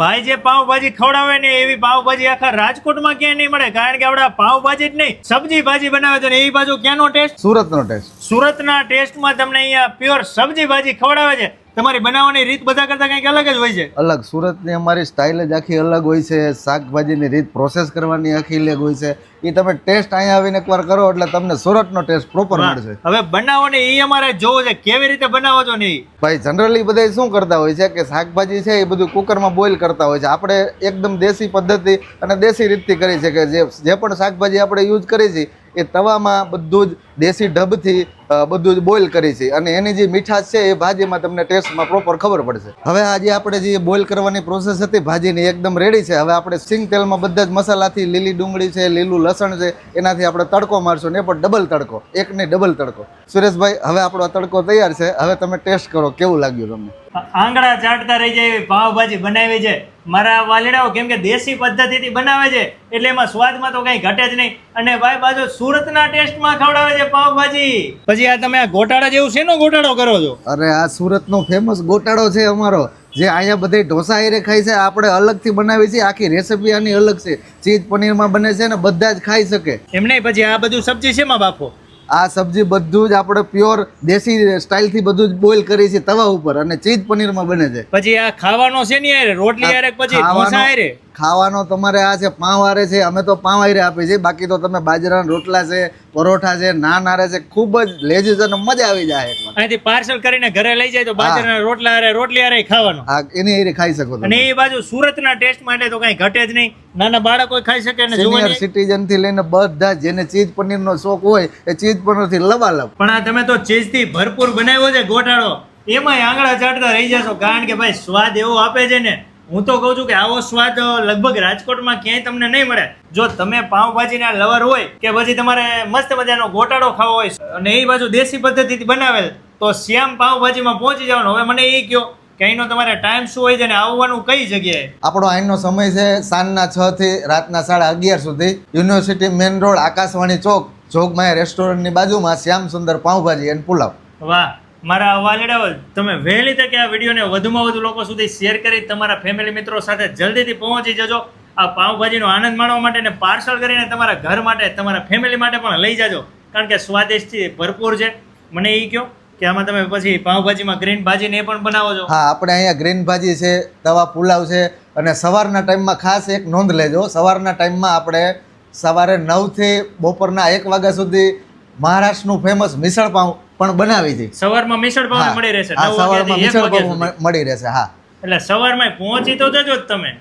ભાઈ, જે પાવભાજી ખવડાવે ને એવી પાવભાજી આખા રાજકોટમાં ક્યાંય નહીં મળે, કારણ કે આપણા પાવભાજી જ નહીં સબ્જી ભાજી બનાવે છે ને એ બાજુ ક્યાંનો ટેસ્ટ સુરતનો ટેસ્ટ સુરતના ટેસ્ટમાં તમને અહીંયા પ્યોર સબ્જી ભાજી ખવડાવે છે. તમારી બનાવવાની રીત બધા કરતાં કંઈક અલગ જ હોય છે. અલગ. સુરતની અમારી સ્ટાઇલ જ આખી અલગ હોય છે. શાકભાજીની રીત પ્રોસેસ કરવાની આખી અલગ હોય છે. એ તમે ટેસ્ટ અહીંયા આવીને એકવાર કરો એટલે તમને સુરતનો ટેસ્ટ પ્રોપર મળશે. હવે બનાવવાની એ અમારે જોવું છે. કેવી રીતે બનાવો છો ને ઈ. ભાઈ જનરલી બધા શું કરતા હોય છે કે શાકભાજી છે એ બધું કુકરમાં બોઇલ કરતા હોય છે. આપણે એકદમ દેશી પદ્ધતિ અને દેશી રીતથી કરી છે કે જે જે પણ શાકભાજી આપણે યુઝ કરી છીએ એ તવામાં બધું જ દેશી ઢબથી બધું જ બોઇલ કરી છે. અને એની જે મીઠાશ છે, એ ભાજીમાં તમને ટેસ્ટમાં પ્રોપર ખબર પડશે. હવે આજે આપણે જે બોઇલ કરવાની પ્રોસેસ હતી, ભાજીની એકદમ રેડી છે. હવે આપણે સિંગ તેલમાં બધા જ મસાલાથી લીલી ડુંગળી છે, લીલું લસણ છે, એનાથી આપણે તડકો મારશું ને પણ ડબલ તડકો. એક ને ડબલ તડકો. સુરેશભાઈ, હવે આપણો તડકો તૈયાર છે. હવે તમે ટેસ્ટ કરો, કેવું લાગ્યું તમને? આંગળા ચાટતા રહી જાય પાવભાજી બનાવી છે. મારા વાલીડાઓ કેમ કે દેશી પદ્ધતિથી બનાવે છે, એટલે એમાં સ્વાદમાં તો કંઈ ઘટે જ નહીં. અને ભાઈ, બાજુ સુરતના ટેસ્ટમાં ખવડાવે છે પાવભાજી. પછી આ તમે આ ગોટાળા જેવું શેનો ગોટાળો કરો છો? અરે આ સુરતનો ફેમસ ગોટાળો છે અમારો જે અહીંયા બધે ઢોસા એરે ખાય છે આપણે અલગથી બનાવી છે આખી રેસીપી આની અલગ છે. ચીઝ પનીરમાં બને છે ને બધા જ ખાઈ શકે. એમ નહીં પછી આ બધું સબ્જી શેમાં બાફો? આ સબ્જી બધું જ આપણે પ્યોર દેશી સ્ટાઇલથી બધું જ બોઇલ કરી છે તવા ઉપર અને ચીઝ પનીરમાં બને છે. પછી આ ખાવાનો છે ને યાર રોટલી યાર પછી ખાવાનો- ઢોસા હારે ખાવાનો તમારે આ છે પાંવ આરે છે અમે તો પાંવ આરે આપીએ છીએ બાકી તો તમે બાજરાના રોટલા છે પરોઠા છે નાન આરે છે ખૂબ જ લેજીસ અને મજા આવી જાય એકવાર અહીંથી પાર્સલ કરીને ઘરે લઈ જાય તો બાજરાના રોટલા હારે રોટલી હારે ખાવાનો. હા એની એ ખાઈ શકો અને એ બાજુ સુરતના ટેસ્ટ માટે તો કઈ ઘટે જ નહીં. નાના બાળકો ખાઈ શકે ને સિનિયર સિટીઝનથી લઈને બધા જેને ચીઝ પનીરનો શોખ હોય એ ચીઝ પનીરથી લવાલવ. પણ આ તમે તો ચીઝથી ભરપૂર બનાવ્યો છે ગોટાળો. એમાંય આંગળા ચાટતા રહી જશો કારણ કે ભાઈ સ્વાદ એવો આપે છે ને હું તો કહું છું કે આવો સ્વાદ લગભગ રાજકોટમાં ક્યાંય તમને નહીં મળે. જો તમે પાવભાજીના લવર હોય કે પછી તમારે મસ્ત મજાનો ગોટાળો ખાવો હોય અને એ બાજુ દેશી પદ્ધતિથી બનાવેલ તો શ્યામ પાવભાજીમાં પહોંચી જવાનું. હવે મને એ કહો કે અહીંનો તમારે ટાઈમ શું હોય છે અને આવવાનું કઈ જગ્યાએ? આપણો અહીંનો સમય છે સાંજના છ થી રાતના સાડા અગિયાર સુધી. University main road Akashvani Chowk Jogmaya રેસ્ટોરન્ટની બાજુમાં શ્યામ સુંદર પાઉંભાજી એન્ડ પુલાવ. વાહ. મારા વાલીડાઓ, તમે વહેલી તકે આ વિડીયોને વધુમાં વધુ લોકો સુધી શેર કરી તમારા ફેમિલી મિત્રો સાથે જલ્દીથી પહોંચી જજો. આ પાઉંભાજીનો આનંદ માણવા માટે અને પાર્સલ કરીને તમારા ઘર માટે, તમારા ફેમિલી માટે પણ લઈ જાજો. કારણ કે સ્વાદિષ્ટથી ભરપૂર છે. મને એ કહો કે આમાં તમે પછી પાઉંભાજીમાં ગ્રીન ભાજી ને પણ બનાવો છો. હા, આપણે અહીંયા ગ્રીન ભાજી છે તવા પુલાવ છે અને સવારના ટાઈમમાં ખાસ એક નોંધ લેજો. સવારના ટાઈમમાં આપણે સવારે નવથી બપોરના એક વાગ્યા સુધી મહારાષ્ટ્રનું ફેમસ મિસળ પાઉં પણ બનાવી હતી. સવારમાં મિસળ પાવ મળી રહેશે. સવારમાં મિસળ. મ- મળી રહેશે હા. એટલે સવારમાં પહોંચી તો જજો જ તમે.